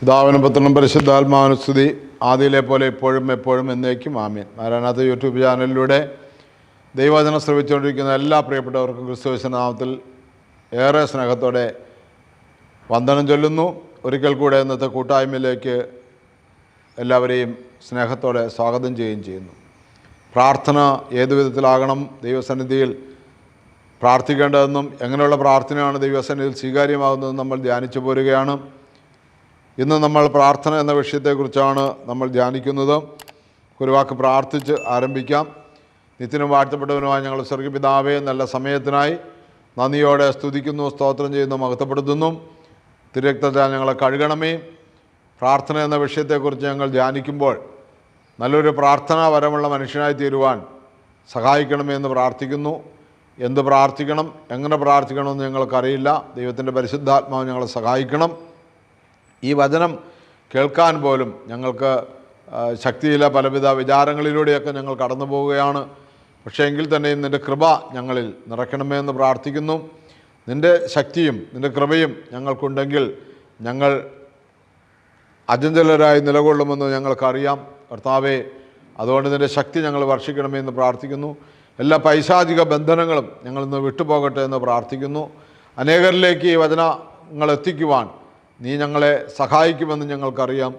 പിതാവിനും പുത്രനും പരിശുദ്ധാത്മാനുസ്തുതി ആദ്യയിലെ പോലെ ഇപ്പോഴും എപ്പോഴും എന്നേക്കും ആമീൻ. നാരായണാഥ യൂട്യൂബ് ചാനലിലൂടെ ദൈവചനം ശ്രമിച്ചുകൊണ്ടിരിക്കുന്ന എല്ലാ പ്രിയപ്പെട്ടവർക്കും ക്രിസ്തുവിശ നാമത്തിൽ ഏറെ സ്നേഹത്തോടെ വന്ദനം ചൊല്ലുന്നു. ഒരിക്കൽ കൂടെ ഇന്നത്തെ കൂട്ടായ്മയിലേക്ക് എല്ലാവരെയും സ്നേഹത്തോടെ സ്വാഗതം ചെയ്യുകയും ചെയ്യുന്നു. പ്രാർത്ഥന ഏതു വിധത്തിലാകണം? ദൈവസന്നിധിയിൽ പ്രാർത്ഥിക്കേണ്ടതെന്നും എങ്ങനെയുള്ള പ്രാർത്ഥനയാണ് ദൈവസന്നിധിയിൽ സ്വീകാര്യമാകുന്നതെന്നും നമ്മൾ ധ്യാനിച്ചു പോരുകയാണ്. ഇന്ന് നമ്മൾ പ്രാർത്ഥന എന്ന വിഷയത്തെക്കുറിച്ചാണ് നമ്മൾ ധ്യാനിക്കുന്നത്. ഒരു വാക്ക് പ്രാർത്ഥിച്ച് ആരംഭിക്കാം. നിത്യനും വാഴ്ത്തപ്പെട്ടവനുമായി ഞങ്ങൾ സ്വർഗപിതാവേ നല്ല സമയത്തിനായി നന്ദിയോടെ സ്തുതിക്കുന്നു സ്തോത്രം ചെയ്യുന്നു മഹത്വപ്പെടുത്തുന്നു. തിരക്തത്താൽ ഞങ്ങളെ കഴുകണമേ. പ്രാർത്ഥന എന്ന വിഷയത്തെക്കുറിച്ച് ഞങ്ങൾ ധ്യാനിക്കുമ്പോൾ നല്ലൊരു പ്രാർത്ഥനാ വരമുള്ള മനുഷ്യനായി തീരുവാൻ സഹായിക്കണമേ എന്ന് പ്രാർത്ഥിക്കുന്നു. എന്ത് പ്രാർത്ഥിക്കണം എങ്ങനെ പ്രാർത്ഥിക്കണമെന്ന് ഞങ്ങൾക്കറിയില്ല. ദൈവത്തിന്റെ പരിശുദ്ധാത്മാവ് ഞങ്ങളെ സഹായിക്കണം. ഈ വചനം കേൾക്കാൻ പോലും ഞങ്ങൾക്ക് ശക്തിയിലെ പലവിധ വിചാരങ്ങളിലൂടെയൊക്കെ ഞങ്ങൾ കടന്നു പോവുകയാണ്. പക്ഷേ എങ്കിൽ തന്നെയും നിന്റെ കൃപ ഞങ്ങളിൽ നിറയ്ക്കണമേ എന്ന് പ്രാർത്ഥിക്കുന്നു. നിന്റെ ശക്തിയും നിന്റെ കൃപയും ഞങ്ങൾക്കുണ്ടെങ്കിൽ ഞങ്ങൾ അജഞ്ചലരായി നിലകൊള്ളുമെന്ന് ഞങ്ങൾക്കറിയാം. കർത്താവെ അതുകൊണ്ട് നിന്റെ ശക്തി ഞങ്ങൾ വർഷിക്കണമേ എന്ന് പ്രാർത്ഥിക്കുന്നു. എല്ലാ പൈശാചിക ബന്ധനങ്ങളും ഞങ്ങളിന്ന് വിട്ടുപോകട്ടെ എന്ന് പ്രാർത്ഥിക്കുന്നു. അനേകരിലേക്ക് ഈ വചനങ്ങൾ എത്തിക്കുവാൻ നീ ഞങ്ങളെ സഹായിക്കുമെന്ന് ഞങ്ങൾക്കറിയാം.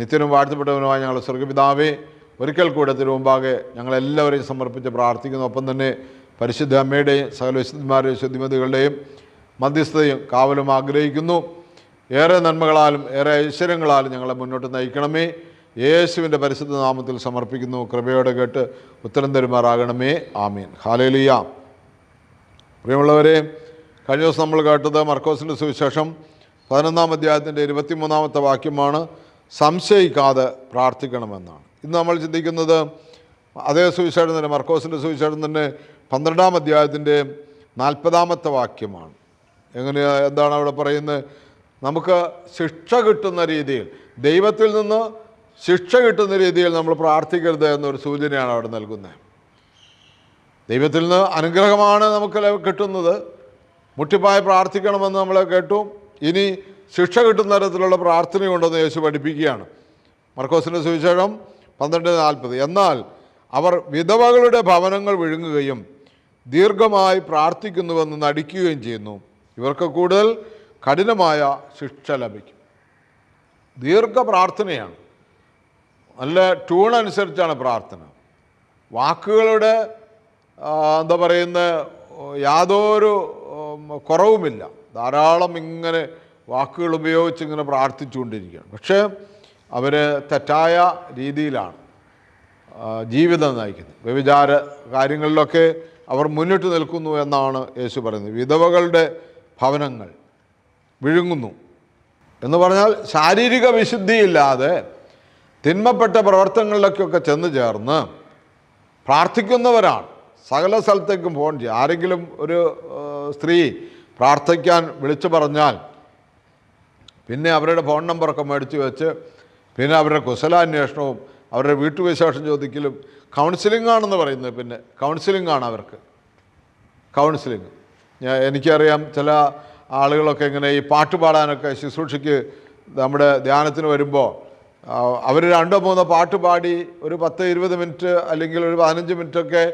നിത്യനും വാഴ്ത്തപ്പെട്ടവനുമായ ഞങ്ങൾ സ്വർഗപിതാവേ ഒരിക്കൽ കൂടെ തിരുമുമ്പാകെ ഞങ്ങളെല്ലാവരെയും സമർപ്പിച്ച് പ്രാർത്ഥിക്കുന്നു. ഒപ്പം തന്നെ പരിശുദ്ധ അമ്മയുടെയും സകല വിശുദ്ധന്മാരുടെയും ശുദ്ധിമതികളുടെയും മധ്യസ്ഥതയും കാവലും ആഗ്രഹിക്കുന്നു. ഏറെ നന്മകളാലും ഏറെ ഐശ്വര്യങ്ങളാലും ഞങ്ങളെ മുന്നോട്ട് നയിക്കണമേ. യേശുവിന്റെ പരിശുദ്ധ നാമത്തിൽ സമർപ്പിക്കുന്നു. കൃപയോടെ കേട്ട് ഉത്തരം തരുമാറാകണമേ. ആമീൻ. ഹാലേലിയ പ്രിയമുള്ളവരെ കഴിഞ്ഞ ദിവസം നമ്മൾ കേട്ടത് മർക്കോസിന്റെ സുവിശേഷം. പതിനൊന്നാം അധ്യായത്തിന്റെ ഇരുപത്തിമൂന്നാമത്തെ വാക്യമാണ് സംശയിക്കാതെ പ്രാർത്ഥിക്കണമെന്നാണ്. ഇന്ന് നമ്മൾ ചിന്തിക്കുന്നത് അതേ സുവിശേഷം തന്നെ മർക്കോസിന്റെ സുവിശേഷം തന്നെ പന്ത്രണ്ടാം അധ്യായത്തിന്റെ നാൽപ്പതാമത്തെ വാക്യമാണ്. എങ്ങനെ എന്താണ് അവിടെ പറയുന്നത്? നമുക്ക് ശിക്ഷ കിട്ടുന്ന രീതിയിൽ ദൈവത്തിൽ നിന്ന് ശിക്ഷ കിട്ടുന്ന രീതിയിൽ നമ്മൾ പ്രാർത്ഥിക്കരുത് എന്നൊരു സൂചനയാണ് അവിടെ നൽകുന്നത്. ദൈവത്തിൽ നിന്ന് അനുഗ്രഹമാണ് നമുക്ക് കിട്ടുന്നത്. മുട്ടിപ്പായി പ്രാർത്ഥിക്കണമെന്ന് നമ്മൾ കേട്ടു. ഇനി ശിക്ഷ കിട്ടുന്ന തരത്തിലുള്ള പ്രാർത്ഥനയുണ്ടെന്ന് യേശു പഠിപ്പിക്കുകയാണ്. മർക്കോസിന്റെ സുവിശേഷം പന്ത്രണ്ട് നാൽപ്പത്. എന്നാൽ അവർ വിധവകളുടെ ഭവനങ്ങൾ വിഴുങ്ങുകയും ദീർഘമായി പ്രാർത്ഥിക്കുന്നുവെന്ന് നടിക്കുകയും ചെയ്യുന്നു. ഇവർക്ക് കൂടുതൽ കഠിനമായ ശിക്ഷ ലഭിക്കും. ദീർഘ പ്രാർത്ഥനയാണ്. നല്ല ട്യൂൺ അനുസരിച്ചാണ് പ്രാർത്ഥന. വാക്കുകളുടെ എന്താ പറയുന്ന യാതൊരു കുറവുമില്ല. ധാരാളം ഇങ്ങനെ വാക്കുകൾ ഉപയോഗിച്ച് ഇങ്ങനെ പ്രാർത്ഥിച്ചുകൊണ്ടിരിക്കുകയാണ്. പക്ഷേ അവർ തെറ്റായ രീതിയിലാണ് ജീവിതം നയിക്കുന്നത്. വ്യഭിചാര കാര്യങ്ങളിലൊക്കെ അവർ മുന്നിട്ട് നിൽക്കുന്നു എന്നാണ് യേശു പറയുന്നത്. വിധവകളുടെ ഭവനങ്ങൾ വിഴുങ്ങുന്നു എന്ന് പറഞ്ഞാൽ ശാരീരിക വിശുദ്ധിയില്ലാതെ തിന്മപ്പെട്ട പ്രവർത്തനങ്ങളിലേക്കൊക്കെ ചെന്ന് ചേർന്ന് പ്രാർത്ഥിക്കുന്നവരാണ്. സകല സ്ഥലത്തേക്കും ഫോൺ ചെയ്യുക ആരെങ്കിലും ഒരു സ്ത്രീ പ്രാർത്ഥിക്കാൻ വിളിച്ചു പറഞ്ഞാൽ പിന്നെ അവരുടെ ഫോൺ നമ്പറൊക്കെ മേടിച്ച് വെച്ച് പിന്നെ അവരുടെ കുശലാന്വേഷണവും അവരുടെ വീട്ടുവിശേഷം ചോദിക്കലും കൗൺസിലിംഗ് ആണെന്ന് പറയുന്നത് പിന്നെ കൗൺസിലിംഗ് ആണ് അവർക്ക്. കൗൺസിലിംഗ് ഞാൻ എനിക്കറിയാം ചില ആളുകളൊക്കെ ഇങ്ങനെ ഈ പാട്ട് പാടാനൊക്കെ ശുശ്രൂഷയ്ക്ക് നമ്മുടെ ധ്യാനത്തിന് വരുമ്പോൾ അവർ രണ്ടോ മൂന്നോ പാട്ട് പാടി ഒരു പത്ത് ഇരുപത് മിനിറ്റ് അല്ലെങ്കിൽ ഒരു പതിനഞ്ച് മിനിറ്റൊക്കെ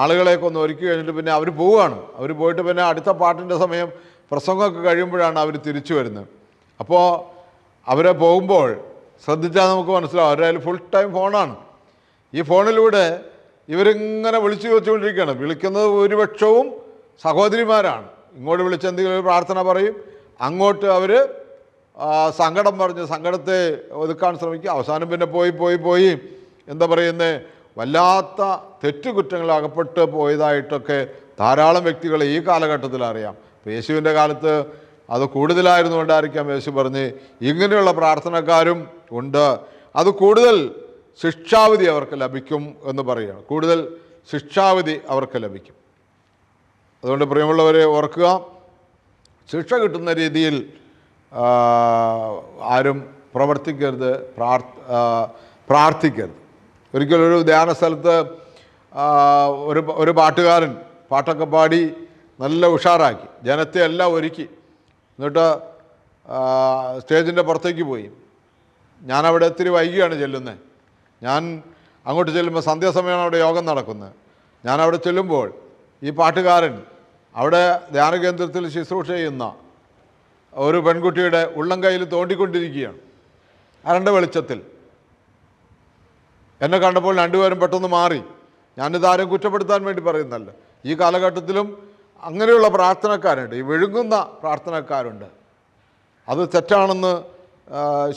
ആളുകളെയൊക്കെ ഒന്ന് ഒരുക്കി കഴിഞ്ഞിട്ട് പിന്നെ അവർ പോവുകയാണ്. അവർ പോയിട്ട് പിന്നെ അടുത്ത പാട്ടിന്റെ സമയം പ്രസംഗമൊക്കെ കഴിയുമ്പോഴാണ് അവർ തിരിച്ചു വരുന്നത്. അപ്പോൾ അവരെ പോകുമ്പോൾ ശ്രദ്ധിച്ചാൽ നമുക്ക് മനസ്സിലാവും. അവരുടെ ഫുൾ ടൈം ഫോണാണ്. ഈ ഫോണിലൂടെ ഇവരിങ്ങനെ വിളിച്ചു ചോദിച്ചുകൊണ്ടിരിക്കുകയാണ്. വിളിക്കുന്നത് ഭൂരിപക്ഷവും സഹോദരിമാരാണ്. ഇങ്ങോട്ട് വിളിച്ച് എന്തെങ്കിലും ഒരു പ്രാർത്ഥന പറയും. അങ്ങോട്ട് അവർ സങ്കടം പറഞ്ഞ് സങ്കടത്തെ ഒതുക്കാൻ ശ്രമിക്കും. അവസാനം പിന്നെ പോയി പോയി പോയി. എന്താ പറയുന്നത് വല്ലാത്ത തെറ്റുകുറ്റങ്ങൾ അകപ്പെട്ട് പോയതായിട്ടൊക്കെ ധാരാളം വ്യക്തികൾ ഈ കാലഘട്ടത്തിൽ അറിയാം. ഇപ്പോൾ യേശുവിന്റെ കാലത്ത് അത് കൂടുതലായിരുന്നു കൊണ്ടായിരിക്കാം യേശു പറഞ്ഞ് ഇങ്ങനെയുള്ള പ്രാർത്ഥനക്കാരും ഉണ്ട്. അത് കൂടുതൽ ശിക്ഷാവിധി അവർക്ക് ലഭിക്കും എന്ന് പറയുകയാണ്. കൂടുതൽ ശിക്ഷാവിധി അവർക്ക് ലഭിക്കും. അതുകൊണ്ട് പ്രിയമുള്ളവരെ ഓർക്കുക ശിക്ഷ കിട്ടുന്ന രീതിയിൽ ആരും പ്രവർത്തിക്കരുത് പ്രാർത്ഥ പ്രാർത്ഥിക്കരുത്. ഒരിക്കലൊരു ധ്യാന സ്ഥലത്ത് ഒരു ഒരു പാട്ടുകാരൻ പാട്ടൊക്കെ പാടി നല്ല ഉഷാറാക്കി ജനത്തെ എല്ലാം ഒരുക്കി. എന്നിട്ട് സ്റ്റേജിന്റെ പുറത്തേക്ക് പോയി. ഞാൻ അവിടെ ഇത്തിരി വൈകിയാണ് ചെല്ലുന്നത് ഞാൻ അങ്ങോട്ട് ചെല്ലുമ്പോൾ സന്ധ്യാസമയമാണ് അവിടെ യോഗം നടക്കുന്നത്. ഞാൻ അവിടെ ചെല്ലുമ്പോൾ ഈ പാട്ടുകാരൻ അവിടെ ധ്യാന കേന്ദ്രത്തിൽ ശുശ്രൂഷ ചെയ്യുന്ന ഒരു പെൺകുട്ടിയുടെ ഉള്ളം കയ്യിൽ തോണ്ടിക്കൊണ്ടിരിക്കുകയാണ്. അരണ്ട വെളിച്ചത്തിൽ. എന്നെ കണ്ടപ്പോൾ രണ്ടുപേരും പെട്ടെന്ന് മാറി. ഞാനിത് ആരും കുറ്റപ്പെടുത്താൻ വേണ്ടി പറയുന്നല്ല ഈ കാലഘട്ടത്തിലും അങ്ങനെയുള്ള പ്രാർത്ഥനക്കാരുണ്ട്. ഈ വിഴുങ്ങുന്ന പ്രാർത്ഥനക്കാരുണ്ട്. അത് തെറ്റാണെന്ന്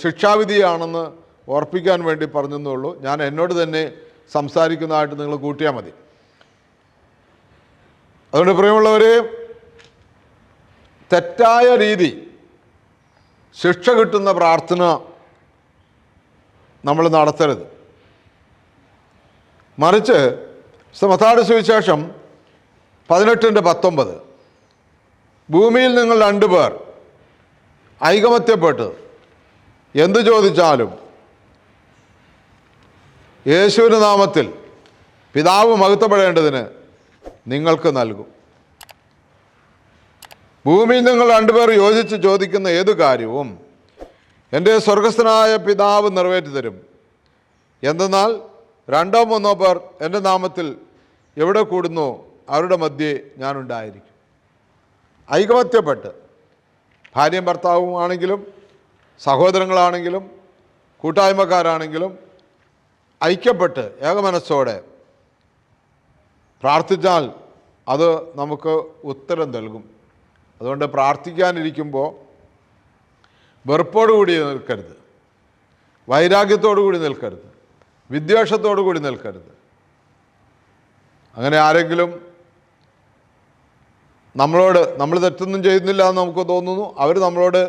ശിക്ഷാവിധിയാണെന്ന് ഓർപ്പിക്കാൻ വേണ്ടി പറഞ്ഞെന്നുള്ളൂ ഞാൻ എന്നോട് തന്നെ സംസാരിക്കുന്നതായിട്ട് നിങ്ങൾ കൂട്ടിയാൽ മതി. അതുകൊണ്ട് പ്രിയമുള്ളവരെ തെറ്റായ രീതി ശിക്ഷ കിട്ടുന്ന പ്രാർത്ഥന നമ്മൾ നടത്തരുത്. മറിച്ച് സമത്താട് സുവിശേഷം പതിനെട്ടിന്റെ പത്തൊമ്പത്. ഭൂമിയിൽ നിങ്ങൾ രണ്ടുപേർ ഐകമത്യപ്പെട്ട്. എന്തു ചോദിച്ചാലും യേശുവിന്റെ നാമത്തിൽ പിതാവ് മഹത്വപ്പെടേണ്ടതിന് നിങ്ങൾക്ക് നൽകും. ഭൂമിയിൽ നിങ്ങൾ രണ്ടുപേർ യോജിച്ച് ചോദിക്കുന്ന ഏതു കാര്യവും എന്റെ സ്വർഗസ്ഥനായ പിതാവ് നിറവേറ്റി തരും എന്തെന്നാൽ രണ്ടോ മൂന്നോ പേർ എന്റെ നാമത്തിൽ എവിടെ കൂടുന്നോ അവരുടെ മധ്യേ ഞാനുണ്ടായിരിക്കും. ഐകമത്യപ്പെട്ട് ഭാര്യയും ഭർത്താവും ആണെങ്കിലും സഹോദരങ്ങളാണെങ്കിലും കൂട്ടായ്മക്കാരാണെങ്കിലും ഐക്യപ്പെട്ട് ഏകമനസ്സോടെ പ്രാർത്ഥിച്ചാൽ അത് നമുക്ക് ഉത്തരം നൽകും. അതുകൊണ്ട് പ്രാർത്ഥിക്കാനിരിക്കുമ്പോൾ വെറുപ്പോടു കൂടി നിൽക്കരുത്. വൈരാഗ്യത്തോടു കൂടി നിൽക്കരുത്. വിദ്വേഷത്തോടു കൂടി നിൽക്കരുത്. അങ്ങനെ ആരെങ്കിലും നമ്മളോട് നമ്മൾ തെറ്റൊന്നും ചെയ്യുന്നില്ല എന്ന് നമുക്ക് തോന്നുന്നു. അവർ നമ്മളോട്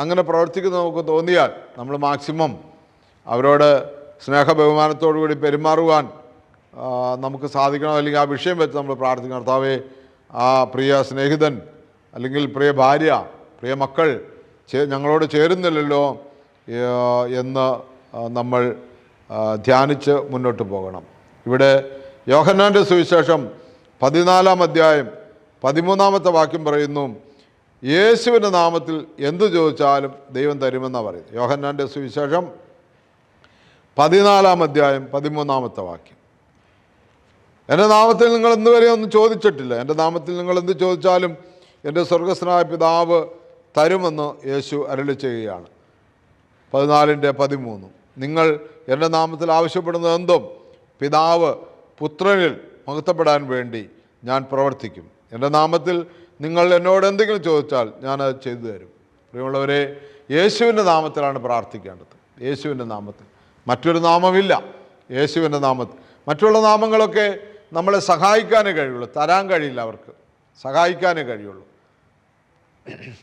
അങ്ങനെ പ്രവർത്തിക്കുന്ന നമുക്ക് തോന്നിയാൽ നമ്മൾ മാക്സിമം അവരോട് സ്നേഹ ബഹുമാനത്തോടു കൂടി പെരുമാറുവാൻ നമുക്ക് സാധിക്കണം അല്ലെങ്കിൽ ആ വിഷയം വെച്ച് നമ്മൾ പ്രാർത്ഥിക്കണം. കർത്താവേ ആ പ്രിയ സ്നേഹിതൻ അല്ലെങ്കിൽ പ്രിയ ഭാര്യ പ്രിയ മക്കൾ ഞങ്ങളോട് ചേരുന്നില്ലല്ലോ എന്ന് നമ്മൾ ധ്യാനിച്ച് മുന്നോട്ട് പോകണം. ഇവിടെ യോഹന്നാന്റെ സുവിശേഷം പതിനാലാം അധ്യായം പതിമൂന്നാമത്തെ വാക്യം പറയുന്നു യേശുവിന്റെ നാമത്തിൽ എന്തു ചോദിച്ചാലും ദൈവം തരുമെന്നാണ് പറയുന്നത്. യോഹന്നാന്റെ സുവിശേഷം പതിനാലാം അധ്യായം പതിമൂന്നാമത്തെ വാക്യം. എന്റെ നാമത്തിൽ നിങ്ങൾ ഇന്ന് വരെ ഒന്നും ചോദിച്ചിട്ടില്ല. എന്റെ നാമത്തിൽ നിങ്ങൾ എന്ത് ചോദിച്ചാലും എന്റെ സ്വർഗസ്നായ പിതാവ് തരുമെന്ന് യേശു അരളി ചെയ്യുകയാണ് പതിനാലിന്റെ പതിമൂന്നും. നിങ്ങൾ എന്റെ നാമത്തിൽ ആവശ്യപ്പെടുന്നത് എന്തും? പിതാവ് പുത്രനിൽ മഹത്വപ്പെടാൻ വേണ്ടി ഞാൻ പ്രവർത്തിക്കും. എന്റെ നാമത്തിൽ നിങ്ങൾ എന്നോട് എന്തെങ്കിലും ചോദിച്ചാൽ ഞാനത് ചെയ്തു തരും. പ്രിയമുള്ളവരെ യേശുവിന്റെ നാമത്തിലാണ് പ്രാർത്ഥിക്കേണ്ടത്. യേശുവിന്റെ നാമത്തിൽ. മറ്റൊരു നാമമില്ല. യേശുവിന്റെ നാമത്തിൽ. മറ്റുള്ള നാമങ്ങളൊക്കെ നമ്മളെ സഹായിക്കാനേ കഴിയുള്ളൂ. തരാൻ കഴിയില്ല അവർക്ക്. സഹായിക്കാനേ കഴിയുള്ളൂ.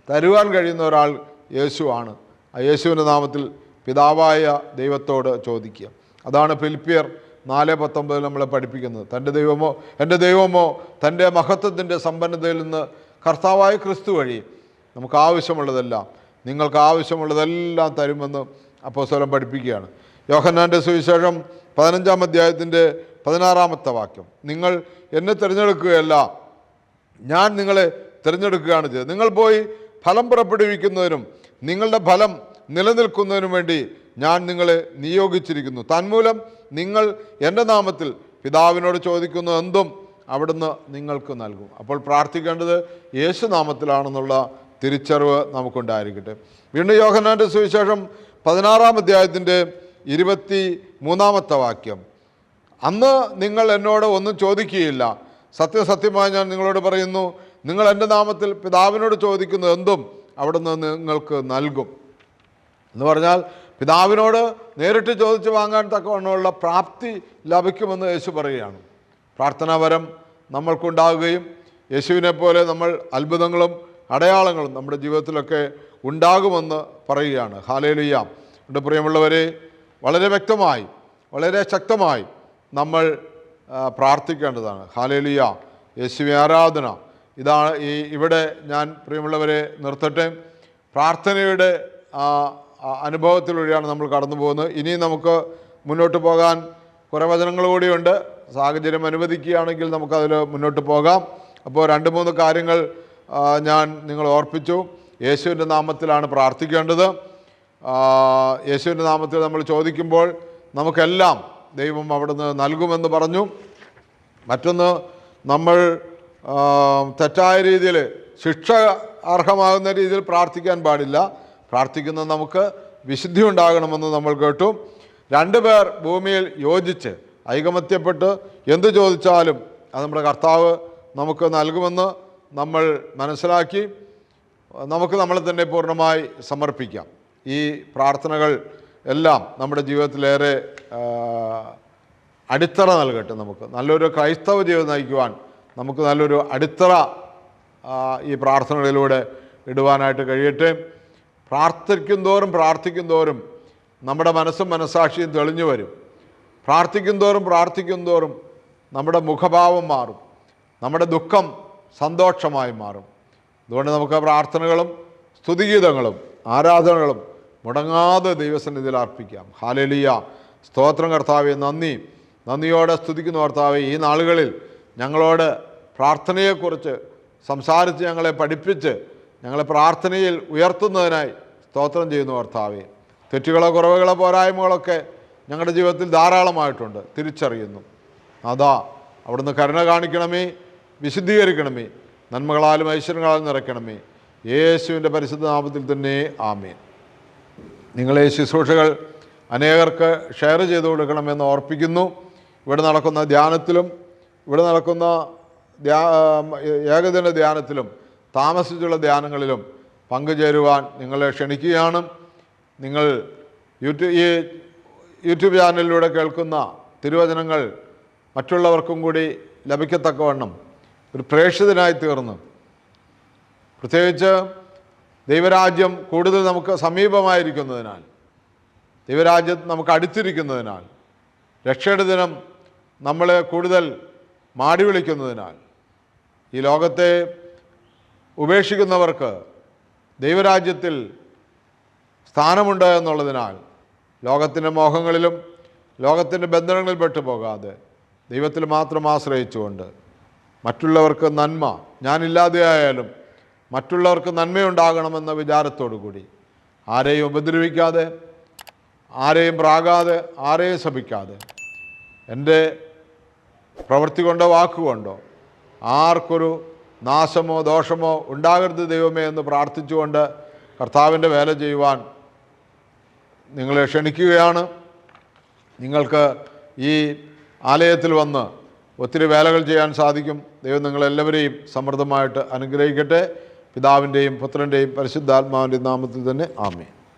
തരുവാൻ കഴിയുന്ന ഒരാൾ യേശുവാണ് ആ യേശുവിന്റെ നാമത്തിൽ പിതാവായ ദൈവത്തോട് ചോദിക്കുക. അതാണ് ഫിലിപ്പിയർ നാല് പത്തൊമ്പതിൽ നമ്മളെ പഠിപ്പിക്കുന്നത്. തന്റെ ദൈവമോ എന്റെ ദൈവമോ തന്റെ മഹത്വത്തിന്റെ സമ്പന്നതയിൽ നിന്ന് കർത്താവായ ക്രിസ്തു വഴി നമുക്ക് ആവശ്യമുള്ളതെല്ലാം നിങ്ങൾക്ക് ആവശ്യമുള്ളതെല്ലാം തരുമെന്ന് അപ്പോസ്തലൻ പഠിപ്പിക്കുകയാണ്. യോഹന്നാന്റെ സുവിശേഷം പതിനഞ്ചാം അധ്യായത്തിന്റെ പതിനാറാമത്തെ വാക്യം. നിങ്ങൾ എന്നെ തിരഞ്ഞെടുക്കുകയല്ല ഞാൻ നിങ്ങളെ തിരഞ്ഞെടുക്കുകയാണ് ചെയ്തത്. നിങ്ങൾ പോയി ഫലം പുറപ്പെടുവിക്കുന്നതിനും നിങ്ങളുടെ ഫലം നിലനിൽക്കുന്നതിനും വേണ്ടി ഞാൻ നിങ്ങളെ നിയോഗിച്ചിരിക്കുന്നു. തന്മൂലം നിങ്ങൾ എന്റെ നാമത്തിൽ പിതാവിനോട് ചോദിക്കുന്ന എന്തും അവിടുന്ന് നിങ്ങൾക്ക് നൽകും. അപ്പോൾ പ്രാർത്ഥിക്കേണ്ടത് യേശു നാമത്തിലാണെന്നുള്ള തിരിച്ചറിവ് നമുക്കുണ്ടായിരിക്കട്ടെ. വീണ്ടും യോഹനാന്റെ സുവിശേഷം പതിനാറാം അധ്യായത്തിന്റെ ഇരുപത്തി മൂന്നാമത്തെ വാക്യം. അന്ന് നിങ്ങൾ എന്നോട് ഒന്നും ചോദിക്കുകയില്ല. സത്യസത്യമായി ഞാൻ നിങ്ങളോട് പറയുന്നു നിങ്ങൾ എന്റെ നാമത്തിൽ പിതാവിനോട് ചോദിക്കുന്നത് എന്തും അവിടുന്ന് നിങ്ങൾക്ക് നൽകും. എന്ന് പറഞ്ഞാൽ പിതാവിനോട് നേരിട്ട് ചോദിച്ച് വാങ്ങാൻ തക്കവണ്ണമുള്ള പ്രാപ്തി ലഭിക്കുമെന്ന് യേശു പറയുകയാണ്. പ്രാർത്ഥനാപരം നമ്മൾക്കുണ്ടാകുകയും യേശുവിനെ പോലെ നമ്മൾ അത്ഭുതങ്ങളും അടയാളങ്ങളും നമ്മുടെ ജീവിതത്തിലൊക്കെ ഉണ്ടാകുമെന്ന് പറയുകയാണ്. ഹാലേലുയ്യ എന്റെ പ്രിയമുള്ളവരെ വളരെ വ്യക്തമായി വളരെ ശക്തമായി നമ്മൾ പ്രാർത്ഥിക്കേണ്ടതാണ്. ഹാലേലുയ്യ യേശുവി ആരാധന. ഇതാണ് ഈ ഇവിടെ ഞാൻ പ്രിയമുള്ളവരെ നിർത്തട്ടെ. പ്രാർത്ഥനയുടെ അനുഭവത്തിലൂടെയാണ് നമ്മൾ കടന്നു പോകുന്നത്. ഇനിയും നമുക്ക് മുന്നോട്ട് പോകാൻ കുറേ വചനങ്ങൾ കൂടിയുണ്ട്. സാഹചര്യം അനുവദിക്കുകയാണെങ്കിൽ നമുക്കതിൽ മുന്നോട്ട് പോകാം. അപ്പോൾ രണ്ട് മൂന്ന് കാര്യങ്ങൾ ഞാൻ നിങ്ങൾ ഓർപ്പിച്ചു. യേശുവിന്റെ നാമത്തിലാണ് പ്രാർത്ഥിക്കേണ്ടത്. യേശുവിന്റെ നാമത്തിൽ നമ്മൾ ചോദിക്കുമ്പോൾ നമുക്കെല്ലാം ദൈവം അവിടുന്ന് നൽകുമെന്ന് പറഞ്ഞു. മറ്റൊന്ന് നമ്മൾ തെറ്റായ രീതിയിൽ ശിക്ഷ അർഹമാകുന്ന രീതിയിൽ പ്രാർത്ഥിക്കാൻ പാടില്ല. പ്രാർത്ഥിക്കുന്നത് നമുക്ക് വിശുദ്ധി ഉണ്ടാകണമെന്ന് നമ്മൾ കേട്ടു. രണ്ടുപേർ ഭൂമിയിൽ യോജിച്ച് ഐകമത്യപ്പെട്ട് എന്ത് ചോദിച്ചാലും അത് നമ്മുടെ കർത്താവ് നമുക്ക് നൽകുമെന്ന് നമ്മൾ മനസ്സിലാക്കി നമുക്ക് നമ്മളെ തന്നെ പൂർണമായി സമർപ്പിക്കാം. ഈ പ്രാർത്ഥനകൾ എല്ലാം നമ്മുടെ ജീവിതത്തിലേറെ അടിത്തറ നൽകട്ടെ നമുക്ക്. നല്ലൊരു ക്രൈസ്തവ ജീവിതം നയിക്കുവാൻ നമുക്ക് നല്ലൊരു അടിത്തറ ഈ പ്രാർത്ഥനകളിലൂടെ ഇടുവാനായിട്ട് കഴിയട്ടെ. പ്രാർത്ഥിക്കും തോറും പ്രാർത്ഥിക്കും തോറും നമ്മുടെ മനസ്സും മനസ്സാക്ഷിയും തെളിഞ്ഞു വരും. പ്രാർത്ഥിക്കും തോറും പ്രാർത്ഥിക്കും തോറും നമ്മുടെ മുഖഭാവം മാറും. നമ്മുടെ ദുഃഖം സന്തോഷമായി മാറും. അതുകൊണ്ട് നമുക്ക് പ്രാർത്ഥനകളും സ്തുതിഗീതങ്ങളും ആരാധനകളും മുടങ്ങാതെ ദൈവസന്നിധിയിൽ അർപ്പിക്കാം. ഹാലലിയ. സ്തോത്രം കർത്താവെ നന്ദി. നന്ദിയോടെ സ്തുതിക്കുന്ന കർത്താവെ. ഈ നാളുകളിൽ ഞങ്ങളോട് പ്രാർത്ഥനയെക്കുറിച്ച് സംസാരിച്ച് ഞങ്ങളെ പഠിപ്പിച്ച് ഞങ്ങളെ പ്രാർത്ഥനയിൽ ഉയർത്തുന്നതിനായി സ്തോത്രം ചെയ്യുന്നു കർത്താവെ. തെറ്റുകളോ കുറവുകളോ പോരായ്മകളൊക്കെ ഞങ്ങളുടെ ജീവിതത്തിൽ ധാരാളമായിട്ടുണ്ട്. തിരിച്ചറിയുന്നു. അതാ അവിടുന്ന് കരുണ കാണിക്കണമേ വിശുദ്ധീകരിക്കണമേ നന്മകളാലും ഐശ്വര്യങ്ങളാലും നിറയ്ക്കണമേ. യേശുവിന്റെ പരിശുദ്ധ നാമത്തിൽ തന്നെ ആമേൻ. നിങ്ങളെ ശുശ്രൂഷകൾ അനേകർക്ക് ഷെയർ ചെയ്തു കൊടുക്കണമെന്ന് ഓർപ്പിക്കുന്നു. ഇവിടെ നടക്കുന്ന ധ്യാനത്തിലും ഇവിടെ നടക്കുന്ന ധ്യാ ഏകദിന ധ്യാനത്തിലും താമസിച്ചുള്ള ധ്യാനങ്ങളിലും പങ്കുചേരുവാൻ നിങ്ങളെ ക്ഷണിക്കുകയാണ്. നിങ്ങൾ യൂട്യൂബ് ഈ യൂട്യൂബ് ചാനലിലൂടെ കേൾക്കുന്ന തിരുവചനങ്ങൾ മറ്റുള്ളവർക്കും കൂടി ലഭിക്കത്തക്കവണ്ണം ഒരു പ്രേക്ഷിതനായി തീർന്നു. പ്രത്യേകിച്ച് ദൈവരാജ്യം കൂടുതൽ നമുക്ക് സമീപമായിരിക്കുന്നതിനാൽ ദൈവരാജ്യം നമുക്ക് അടുത്തിരിക്കുന്നതിനാൽ രക്ഷയുടെ ദിനം നമ്മളെ കൂടുതൽ മാടി വിളിക്കുന്നതിനാൽ ഈ ലോകത്തെ ഉപേക്ഷിക്കുന്നവർക്ക് ദൈവരാജ്യത്തിൽ സ്ഥാനമുണ്ട് എന്നുള്ളതിനാൽ ലോകത്തിന്റെ മോഹങ്ങളിലും ലോകത്തിന്റെ ബന്ധനങ്ങളിൽ പെട്ടുപോകാതെ ദൈവത്തിൽ മാത്രം ആശ്രയിച്ചുകൊണ്ട് മറ്റുള്ളവർക്ക് നന്മ ഞാനില്ലാതെയായാലും മറ്റുള്ളവർക്ക് നന്മയുണ്ടാകണമെന്ന വിചാരത്തോടു കൂടി ആരെയും ഉപദ്രവിക്കാതെ ആരെയും പ്രാകാതെ ആരെയും ശപിക്കാതെ എന്റെ പ്രവൃത്തി കൊണ്ടോ വാക്കുകൊണ്ടോ ആർക്കൊരു നാശമോ ദോഷമോ ഉണ്ടാകരുത് ദൈവമേ എന്ന് പ്രാർത്ഥിച്ചുകൊണ്ട് കർത്താവിന്റെ വേല ചെയ്യുവാൻ നിങ്ങളെ ക്ഷണിക്കുകയാണ്. നിങ്ങൾക്ക് ഈ ആലയത്തിൽ വന്ന് ഒത്തിരി വേലകൾ ചെയ്യാൻ സാധിക്കും. ദൈവം നിങ്ങളെല്ലാവരെയും സമൃദ്ധമായിട്ട് അനുഗ്രഹിക്കട്ടെ. പിതാവിന്റെയും പുത്രന്റെയും പരിശുദ്ധാത്മാവിന്റെയും നാമത്തിൽ തന്നെ ആമേ